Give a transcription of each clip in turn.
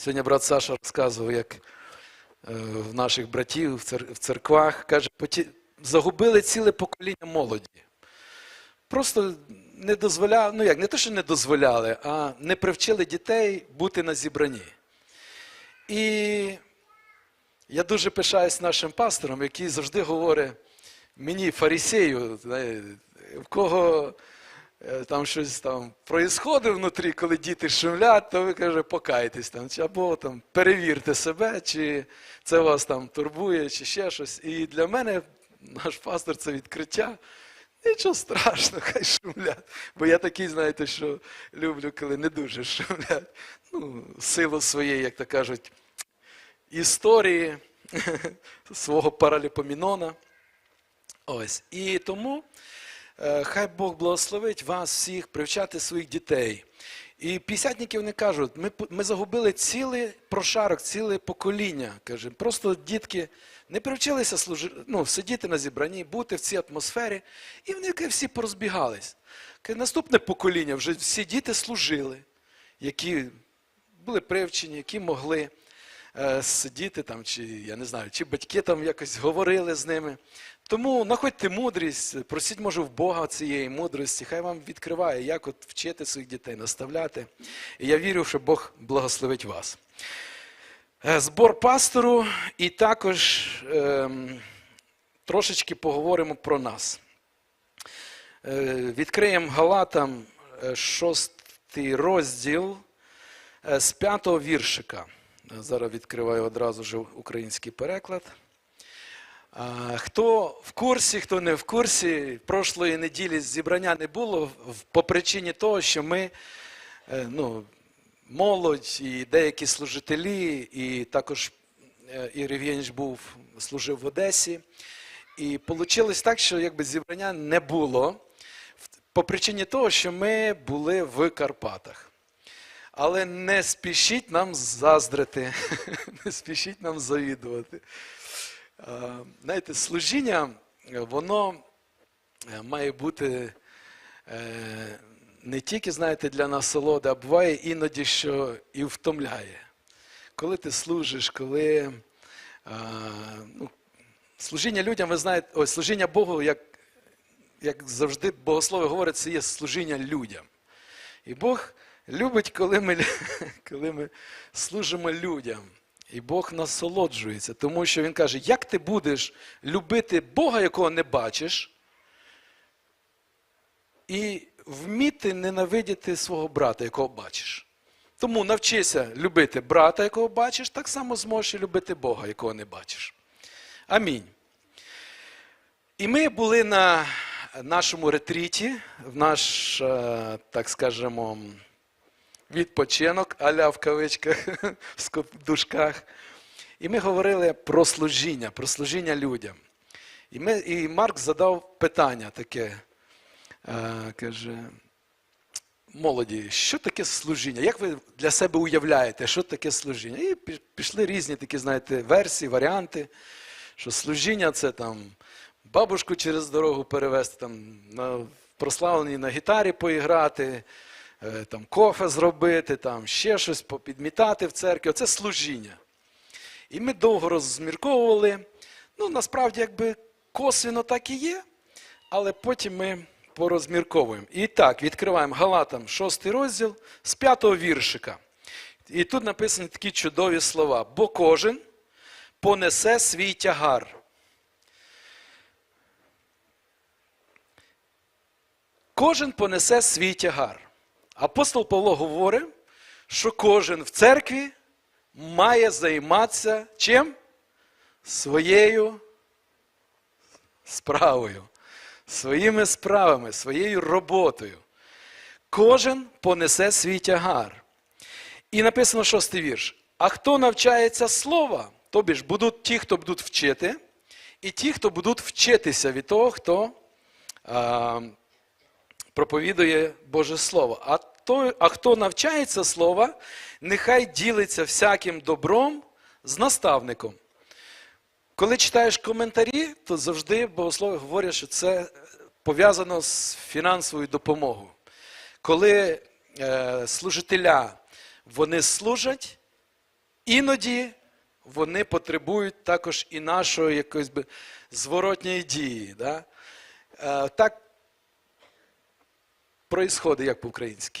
Сьогодні брат Саша розказував, як е, в наших братів в церквах, каже, загубили ціле покоління молоді. Просто не дозволяли, ну як, не те, що не дозволяли, а не привчили дітей бути на зібранні. І я дуже пишаюсь нашим пастором, який завжди говорить мені, фарисею, знає, в кого там щось там проїсходить внутрі, коли діти шумлять, то ви каже, покайтесь там, чи або там перевірте себе, чи це вас там турбує, чи ще щось. І для мене наш пастор це відкриття. Нічого страшного, хай шумлять. Бо я такий, знаєте, що люблю, коли не дуже шумлять. Ну, силу своєї, як то кажуть, історії свого параліпомінона. Ось. І тому е, хай Бог благословить вас всіх привчати своїх дітей. І п'ятдесятники вони кажуть, ми, ми загубили цілий прошарок, ціле покоління. Каже, просто дітки не привчилися служи, ну, сидіти на зібранні, бути в цій атмосфері, і вони каже, всі порозбігались. Каже, наступне покоління вже всі діти служили, які були привчені, які могли е, сидіти там, чи я не знаю, чи батьки там якось говорили з ними. Тому знаходьте мудрість, просіть, може, в Бога цієї мудрості, хай вам відкриває, як от вчити своїх дітей, наставляти. І я вірю, що Бог благословить вас. Е, Збор пастору, і також ем, трошечки поговоримо про нас. Е, Відкриємо Галатам е, шостий розділ е, з п'ятого віршика. Е, Зараз відкриваю одразу ж український переклад. Хто в курсі, хто не в курсі, прошлої неділі зібрання не було по причині того, що ми, е, ну, молодь і деякі служителі, і також е, Ігор Євгенійович був, служив в Одесі. І вийшло так, що якби зібрання не було по причині того, що ми були в Карпатах. Але не спішіть нам заздрити, не спішіть нам завідувати. Е, Знаєте, служіння, воно е, має бути е, не тільки, знаєте, для насолоди, а буває іноді, що і втомляє. Коли ти служиш, коли ну, служіння людям, ви знаєте, ось служіння Богу, як, як завжди богослови говорять, це є служіння людям. І Бог любить, коли ми, коли ми служимо людям. І Бог насолоджується, тому що Він каже, як ти будеш любити Бога, якого не бачиш, і вміти ненавидіти свого брата, якого бачиш. Тому навчися любити брата, якого бачиш, так само зможеш і любити Бога, якого не бачиш. Амінь. І ми були на нашому ретріті, в наш, е, так скажемо, відпочинок, аля в кавичках, в дужках. І ми говорили про служіння, про служіння людям. І, ми, і Марк задав питання таке, е, каже, молоді, що таке служіння? Як ви для себе уявляєте, що таке служіння? І пішли різні такі, знаєте, версії, варіанти, що служіння це там бабушку через дорогу перевезти, там на прославленій на гітарі поіграти, там кофе зробити, там ще щось попідмітати в церкві. Оце служіння. І ми довго розмірковували. Ну, насправді, якби косвіно так і є, але потім ми порозмірковуємо. І так, відкриваємо Галатам 6 розділ з 5 віршика. І тут написані такі чудові слова. Бо кожен понесе свій тягар. Кожен понесе свій тягар. Апостол Павло говорить, що кожен в церкві має займатися чим? Своєю справою, своїми справами, своєю роботою. Кожен понесе свій тягар. І написано шостий вірш. А хто навчається слова, тобі ж будуть ті, хто будуть вчити, і ті, хто будуть вчитися від того, хто а, проповідує Боже Слово. А, той, а хто навчається слова, нехай ділиться всяким добром з наставником. Коли читаєш коментарі, то завжди богослови говорять, що це пов'язано з фінансовою допомогою. Коли е, служителя вони служать, іноді вони потребують також і нашої якоїсь би зворотньої дії. Да? Е, так проїсходить, як по-українськи.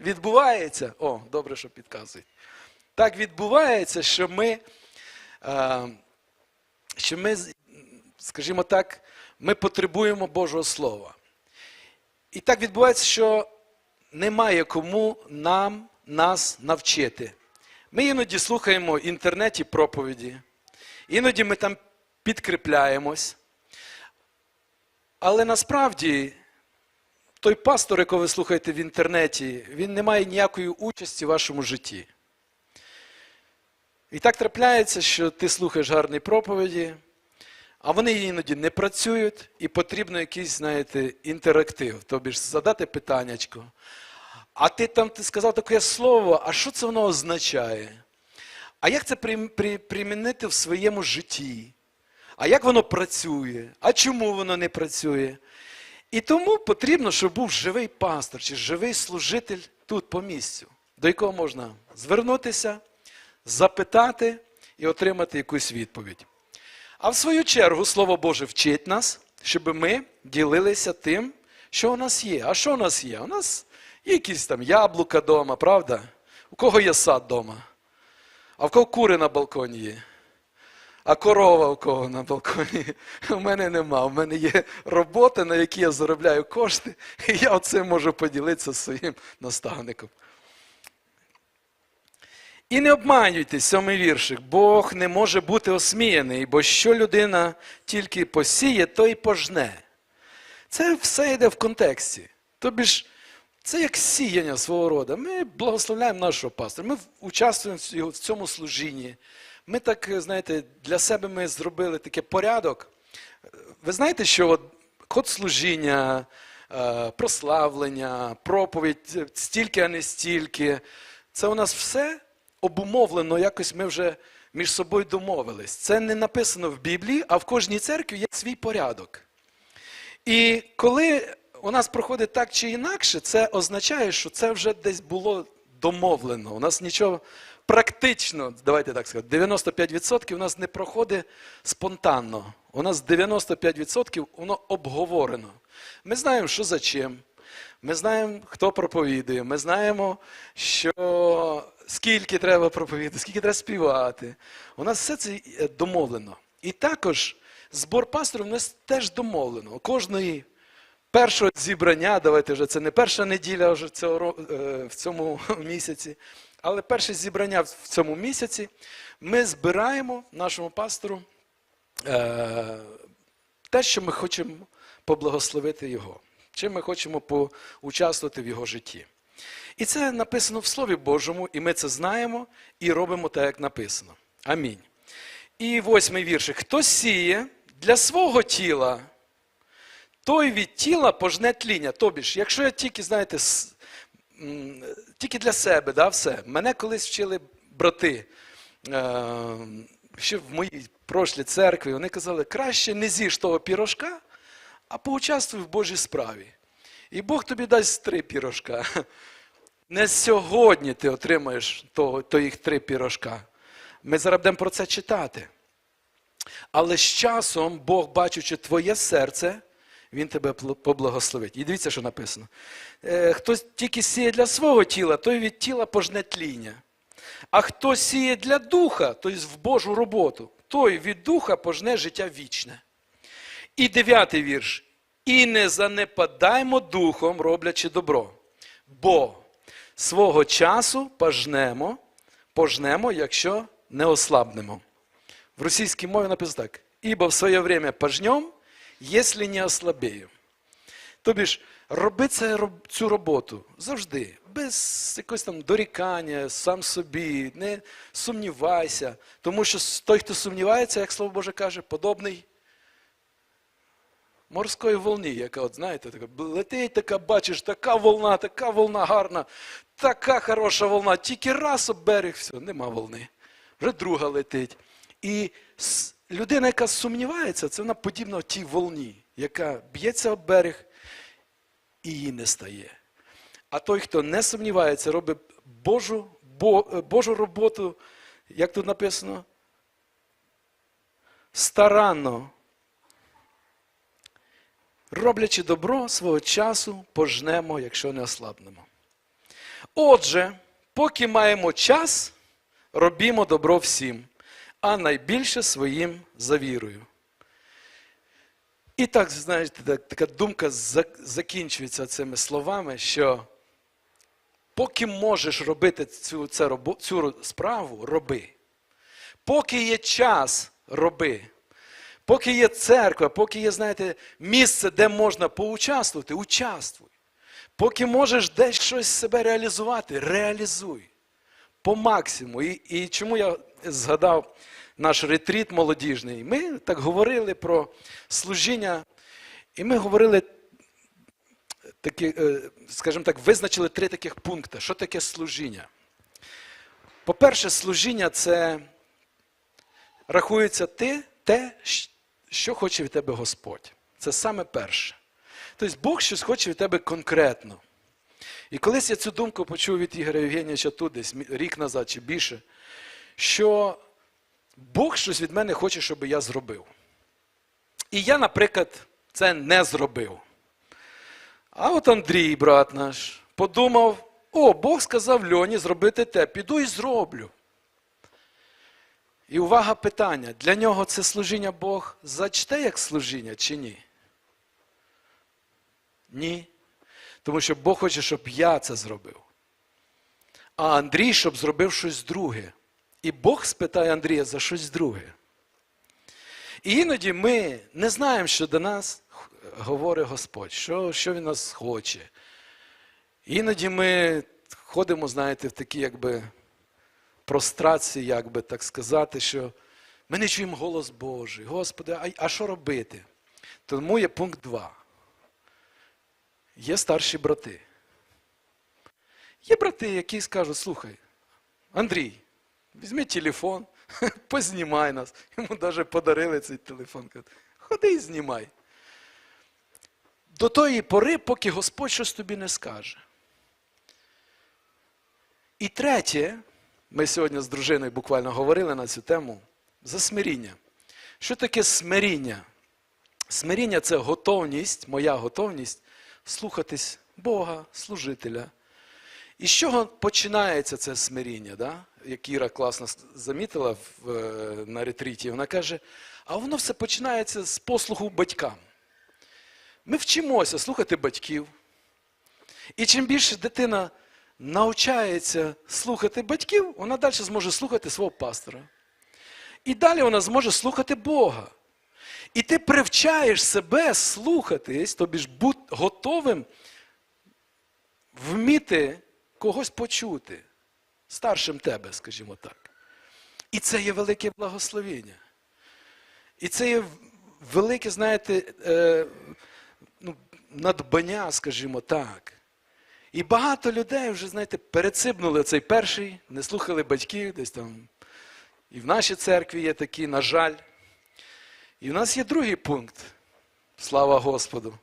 Відбувається, о, добре, що підказують. Так відбувається, що ми, що ми, скажімо так, ми потребуємо Божого Слова. І так відбувається, що немає кому нам нас навчити. Ми іноді слухаємо в інтернеті проповіді, іноді ми там підкріпляємось. Але насправді той пастор, якого ви слухаєте в інтернеті, він не має ніякої участі в вашому житті. І так трапляється, що ти слухаєш гарні проповіді, а вони іноді не працюють, і потрібно якийсь, знаєте, інтерактив. Тобі ж задати питаннячко. А ти там ти сказав таке слово, а що це воно означає? А як це прим- при- примінити в своєму житті? А як воно працює? А чому воно не працює? І тому потрібно, щоб був живий пастор чи живий служитель тут по місцю, до якого можна звернутися, запитати і отримати якусь відповідь. А в свою чергу Слово Боже вчить нас, щоб ми ділилися тим, що у нас є. А що у нас є? У нас є якісь там яблука вдома, правда? У кого є сад вдома? А в кого кури на балконі є? А корова у кого на балконі? У мене нема. У мене є робота, на якій я заробляю кошти, і я оцим можу поділитися своїм наставником. І не обманюйтесь, сьомий віршик. Бог не може бути осміяний, бо що людина тільки посіє, то й пожне. Це все йде в контексті. Тобі ж, це як сіяння свого роду. Ми благословляємо нашого пастора, ми участвуємо в цьому служінні. Ми так, знаєте, для себе ми зробили такий порядок. Ви знаєте, що от ход служіння, е, прославлення, проповідь, е, стільки, а не стільки. Це у нас все обумовлено, якось ми вже між собою домовились. Це не написано в Біблії, а в кожній церкві є свій порядок. І коли у нас проходить так чи інакше, це означає, що це вже десь було домовлено. У нас нічого практично, давайте так сказати, 95% у нас не проходить спонтанно. У нас 95% воно обговорено. Ми знаємо, що за чим. Ми знаємо, хто проповідує. Ми знаємо, що скільки треба проповідати, скільки треба співати. У нас все це домовлено. І також збор пасторів у нас теж домовлено. У кожної першого зібрання, давайте вже це не перша неділя вже цього, е, в цьому місяці, але перше зібрання в цьому місяці ми збираємо нашому пастору е, те, що ми хочемо поблагословити його, чим ми хочемо поучаствувати в його житті. І це написано в Слові Божому, і ми це знаємо і робимо так, як написано. Амінь. І восьмий віршик. Хто сіє для свого тіла, той від тіла пожне тління. Тобі ж, якщо я тільки, знаєте, тільки для себе, да, все. Мене колись вчили брати, е, ще в моїй прошлій церкві, вони казали, краще не з'їж того пірожка, а поучаствуй в Божій справі. І Бог тобі дасть три пірожка. Не сьогодні ти отримаєш того, то їх три пірожка. Ми зараз будемо про це читати. Але з часом Бог, бачучи твоє серце, Він тебе поблагословить. І дивіться, що написано. Е, Хто тільки сіє для свого тіла, той від тіла пожне тління. А хто сіє для духа, тобто в Божу роботу, той від духа пожне життя вічне. І дев'ятий вірш. І не занепадаймо духом, роблячи добро. Бо свого часу пожнемо, пожнемо, якщо не ослабнемо. В російській мові написано так: ібо в своє время пожнем, якщо не ослабею. Тобі ж, роби це, цю роботу завжди, без якогось там дорікання, сам собі, не сумнівайся. Тому що той, хто сумнівається, як слово Боже каже, подобний морської волні, яка, от знаєте, така летить, така, бачиш, така волна, така волна гарна, така хороша волна, тільки раз об берег, все, нема волни. Вже друга летить. І людина, яка сумнівається, це вона подібна тій волні, яка б'ється об берег і її не стає. А той, хто не сумнівається, робить Божу, Божу роботу, як тут написано, старанно, роблячи добро свого часу, пожнемо, якщо не ослабнемо. Отже, поки маємо час, робімо добро всім, а найбільше своїм за вірою. І так, знаєте, так, така думка закінчується цими словами, що поки можеш робити цю, це, цю справу, роби. Поки є час, роби. Поки є церква, поки є, знаєте, місце, де можна поучаствувати, участвуй. Поки можеш десь щось себе реалізувати, реалізуй. По максимуму. І, і чому я згадав наш ретріт молодіжний? Ми так говорили про служіння, і ми говорили такі, е, скажімо так, визначили три таких пункти. Що таке служіння? По-перше, служіння це рахується ти, те, що хоче від тебе Господь. Це саме перше. Тобто Бог щось хоче від тебе конкретно. І колись я цю думку почув від Ігоря Євгенійовича тут, десь рік назад чи більше, що Бог щось від мене хоче, щоб я зробив. І я, наприклад, це не зробив. А от Андрій, брат наш, подумав: о, Бог сказав Льоні зробити те, піду і зроблю. І увага питання: для нього це служіння Бог зачте як служіння чи ні? Ні. Тому що Бог хоче, щоб я це зробив. А Андрій, щоб зробив щось друге. І Бог спитає Андрія за щось друге. І іноді ми не знаємо, що до нас говорить Господь, що, що Він нас хоче. Іноді ми ходимо, знаєте, в такі якби прострації, як би так сказати, що ми не чуємо голос Божий. Господи, а, а що робити? Тому є пункт 2. Є старші брати. Є брати, які скажуть, слухай, Андрій, візьми телефон, познімай нас. Йому навіть подарили цей телефон. Кажуть, Ходи і знімай. До тої пори, поки Господь щось тобі не скаже. І третє, ми сьогодні з дружиною буквально говорили на цю тему за смиріння. Що таке смиріння? Смиріння це готовність, моя готовність слухатись Бога, служителя. І з чого починається це смиріння? Да? Як Іра класно замітила в, е, на ретріті, вона каже, а воно все починається з послуху батькам. Ми вчимося слухати батьків. І чим більше дитина навчається слухати батьків, вона далі зможе слухати свого пастора. І далі вона зможе слухати Бога. І ти привчаєш себе слухатись, тобі ж бути готовим вміти когось почути, старшим тебе, скажімо так. І це є велике благословення. І це є велике, знаєте, е, ну, надбання, скажімо так. І багато людей вже, знаєте, перецибнули цей перший, не слухали батьків, десь там. І в нашій церкві є такі, на жаль. І в нас є другий пункт. Слава Господу.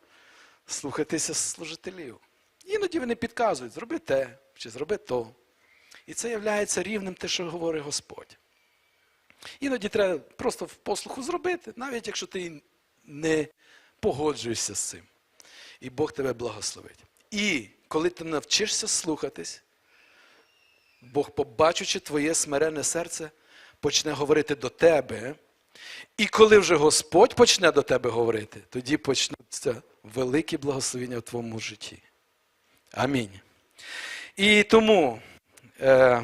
Слухайтеся служителів. Іноді вони підказують, зроби те, чи зроби то. І це є рівнем те, що говорить Господь. Іноді треба просто в послуху зробити, навіть якщо ти не погоджуєшся з цим. І Бог тебе благословить. І коли ти навчишся слухатись, Бог, побачучи твоє смирене серце, почне говорити до тебе. І коли вже Господь почне до тебе говорити, тоді почнуться великі благословення в твоєму житті. Амінь. І тому е,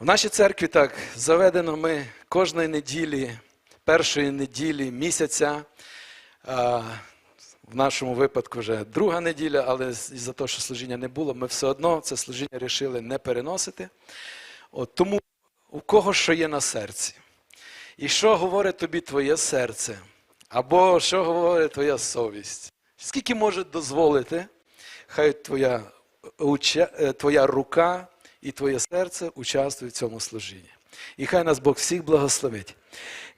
в нашій церкві так заведено ми кожної неділі, першої неділі місяця. Е, в нашому випадку вже друга неділя, але за те, що служіння не було, ми все одно це служіння вирішили не переносити. От, тому у кого що є на серці. І що говорить тобі твоє серце? Або що говорить твоя совість? Скільки може дозволити, хай твоя, е, твоя рука і твоє серце участвують в цьому служінні. І хай нас Бог всіх благословить.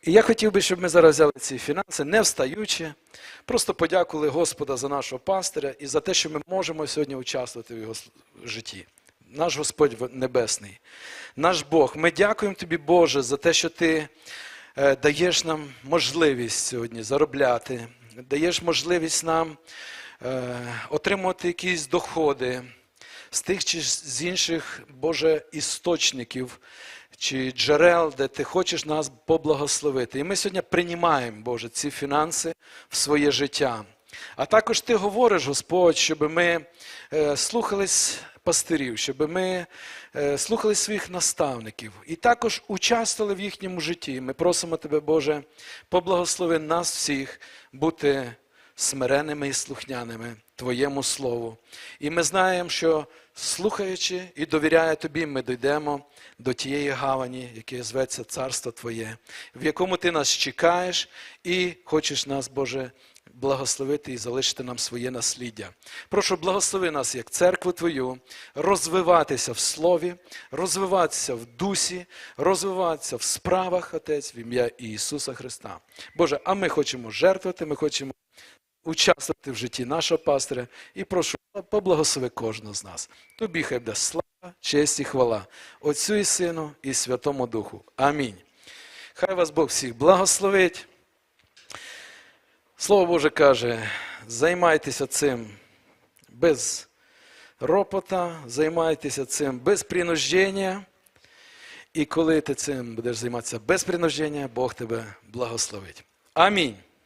І я хотів би, щоб ми зараз взяли ці фінанси, не встаючи, просто подякували Господа за нашого пастиря і за те, що ми можемо сьогодні участвувати в його житті. наш Господь Небесний, наш Бог. Ми дякуємо Тобі, Боже, за те, що Ти даєш нам можливість сьогодні заробляти, даєш можливість нам е, отримувати якісь доходи з тих чи з інших, Боже, істочників чи джерел, де ти хочеш нас поблагословити. І ми сьогодні приймаємо, Боже, ці фінанси в своє життя. А також ти говориш, Господь, щоб ми е, слухались пастирів, щоб ми е, слухали своїх наставників і також участвували в їхньому житті. Ми просимо тебе, Боже, поблагослови нас всіх бути смиренними і слухняними Твоєму Слову. І ми знаємо, що слухаючи і довіряє Тобі, ми дійдемо до тієї гавані, яке зветься Царство Твоє, в якому Ти нас чекаєш і хочеш нас, Боже, благословити і залишити нам своє насліддя. Прошу, благослови нас як церкву Твою, розвиватися в слові, розвиватися в дусі, розвиватися в справах, Отець, в ім'я Ісуса Христа. Боже, а ми хочемо жертвувати, ми хочемо участвувати в житті нашого пастиря і прошу, поблагослови кожного з нас. Тобі хай буде слава, честь і хвала Отцю і Сину і Святому Духу. Амінь. Хай вас Бог всіх благословить. Слово Боже каже, займайтеся цим без ропота, займайтеся цим без принуждення. І коли ти цим будеш займатися без принуждення, Бог тебе благословить. Амінь.